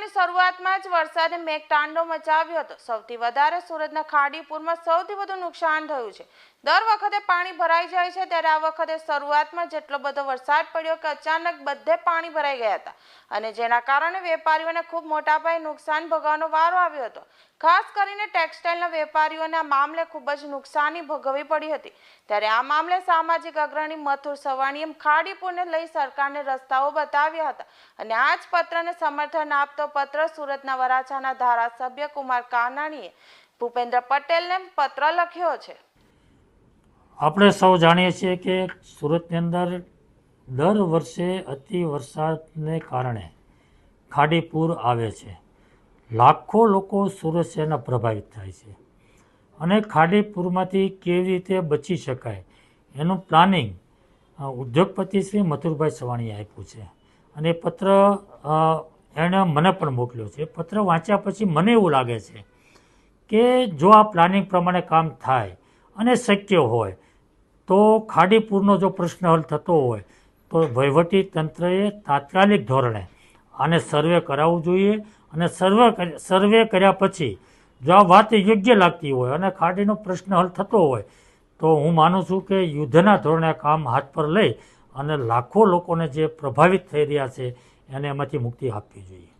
વરસાદે મેઘતાંડો મચાવ્યો હતો. સૌથી વધારે સુરતના ખાડીપુરમાં સૌથી વધુ નુકસાન થયું છે. દર વખતે પાણી ભરાઈ જાય છે, ત્યારે આ વખતે શરૂઆતમાં જેટલો બધો વરસાદ પડ્યો કે અચાનક બધે પાણી ભરાઈ ગયા હતા. અને જેના કારણે વેપારીઓને ખૂબ મોટા પાયે નુકસાન ભોગવવાનો વારો આવ્યો હતો. ખાસ કરીને ટેક્સટાઇલના વેપારીઓને આ મામલે ખૂબ જ નુકસાની ભોગવવી પડી હતી. ત્યારે આ મામલે સામાજિક અગ્રણી મથુર સવાણીએ ખાડીપુરને લઈ સરકારને રસ્તાઓ બતાવ્યા હતા. અને આ જ પત્રને સમર્થન આપતો પત્ર સુરતના વરાછાના ધારાસભ્ય કુમાર કાનાણીએ ભૂપેન્દ્ર પટેલને પત્ર લખ્યો છે. આપણે સૌ જાણીએ છીએ કે સુરતની અંદર દર વર્ષે અતિ વરસાદને કારણે ખાડીપુર આવે છે. લાખો લોકો સુરત શહેરના પ્રભાવિત થાય છે. અને ખાડીપુરમાંથી કેવી રીતે બચી શકાય એનું પ્લાનિંગ ઉદ્યોગપતિ શ્રી મથુરભાઈ સવાણીએ આપ્યું છે. અને પત્ર એણે મને પણ મોકલ્યો છે. પત્ર વાંચ્યા પછી મને એવું લાગે છે કે જો આ પ્લાનિંગ પ્રમાણે કામ થાય અને શક્ય હોય તો ખાડીપુરનો જો પ્રશ્ન હલ થતો હોય તો વહીવટી તંત્રએ તાત્કાલિક ધોરણે આને સર્વે કરાવવું જોઈએ અને સર્વે સર્વે કર્યા પછી જો આ વાત યોગ્ય લાગતી હોય અને ખાડીનો પ્રશ્ન હલ થતો હોય તો હું માનું છું કે યુદ્ધના ધોરણે કામ હાથ પર લઈ અને લાખો લોકોને જે પ્રભાવિત થઈ રહ્યા છે એને એમાંથી મુક્તિ આપવી જોઈએ.